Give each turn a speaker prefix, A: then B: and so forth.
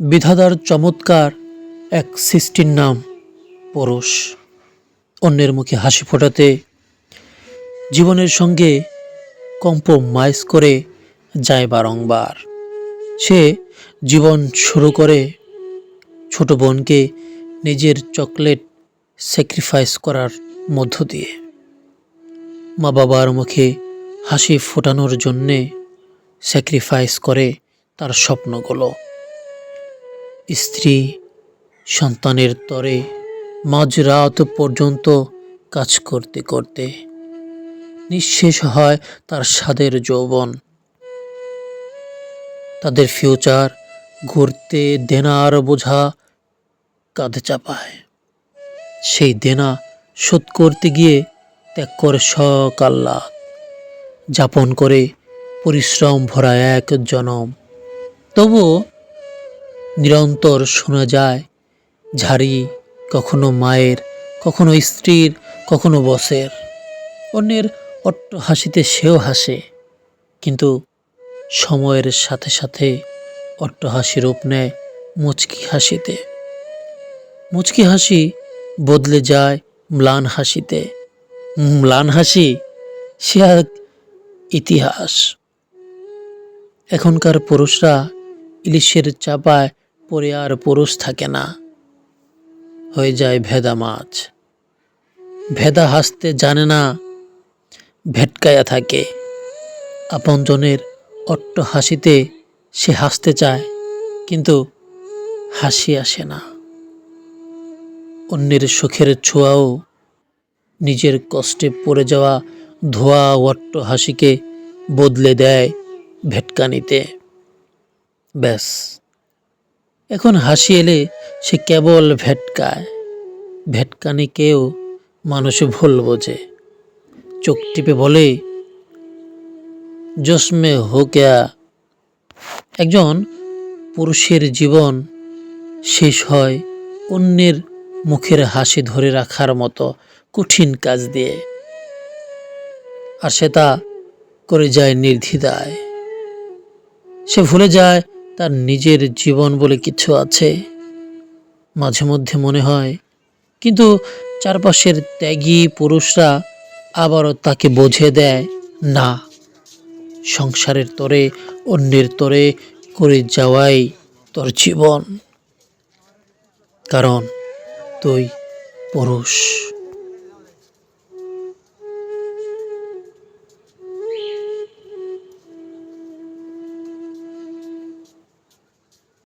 A: বিধাতার চমৎকার এক সৃষ্টির নাম পরশ। অন্যের মুখে হাসি ফোটাতে জীবনের সঙ্গে কম্প্রোমাইজ করে যায় বারংবার। সে জীবন শুরু করে ছোট বোনকে নিজের চকলেট স্যাক্রিফাইস করার মধ্য দিয়ে। মা বাবার মুখে হাসি ফোটানোর জন্যে স্যাক্রিফাইস করে তার স্বপ্নগুলো। স্ত্রী সন্তানের তরে মাঝরাত পর্যন্ত কাজ করতে করতে নিঃশেষ হয় তার স্বাদের যৌবন। তাদের ফিউচার ঘুরতে দেনার বোঝা কাঁধে চাপায়। সেই দেনা শোধ করতে গিয়ে ত্যাগ করে সকাল্লা যাপন করে পরিশ্রম ভরা এক জনম। তবুও নিরন্তর শোনা যায়, ঝাড়ি কখনো মায়ের, কখনো স্ত্রীর, কখনো বসের। অন্যের অট্ট হাসিতে সেও হাসে, কিন্তু সময়ের সাথে সাথে অট্ট হাসি রূপ নেয় মুচকি হাসিতে। মুচকি হাসি বদলে যায় ম্লান হাসিতে। ম্লান হাসি, সে এক ইতিহাস। এখনকার পুরুষরা ইলিশের চাপায় পড়ে আর পুরুষ থাকে না। হয়ে যায় ভেদা মাছ ভেদা হাসতে জানে না, ভেটকায়া থাকে। আপনজনের অট্ট হাসিতে সে হাসতে চায়, কিন্তু হাসি আসে না। অন্যের সুখের ছোঁয়াও নিজের কষ্টে পড়ে যাওয়া ধোয়া অট্ট হাসিকে বদলে দেয় ভেটকানিতে। ব্যাস। এখন হাসি এলে সে কেবল ভেটকায়। ভেটকানিকেও মানুষ ভুল বোঝে। চোখ টিপে বলে, জসমে হো ক্যা? একজন পুরুষের জীবন শেষ হয় অন্যের মুখের হাসি ধরে রাখার মতো কঠিন কাজ দিয়ে। আর সে তা করে যায় নির্দ্বিধায় সে ভুলে যায় তার নিজের জীবন বলে কিছু আছে? মাঝে মধ্যে মনে হয়। কিন্তু চারপাশের ত্যাগী পুরুষরা আবারও তাকে বোঝে দেয়, না, সংসারের তরে, অন্যের তরে করে যাওয়াই তোর জীবন। কারণ তুই পুরুষ।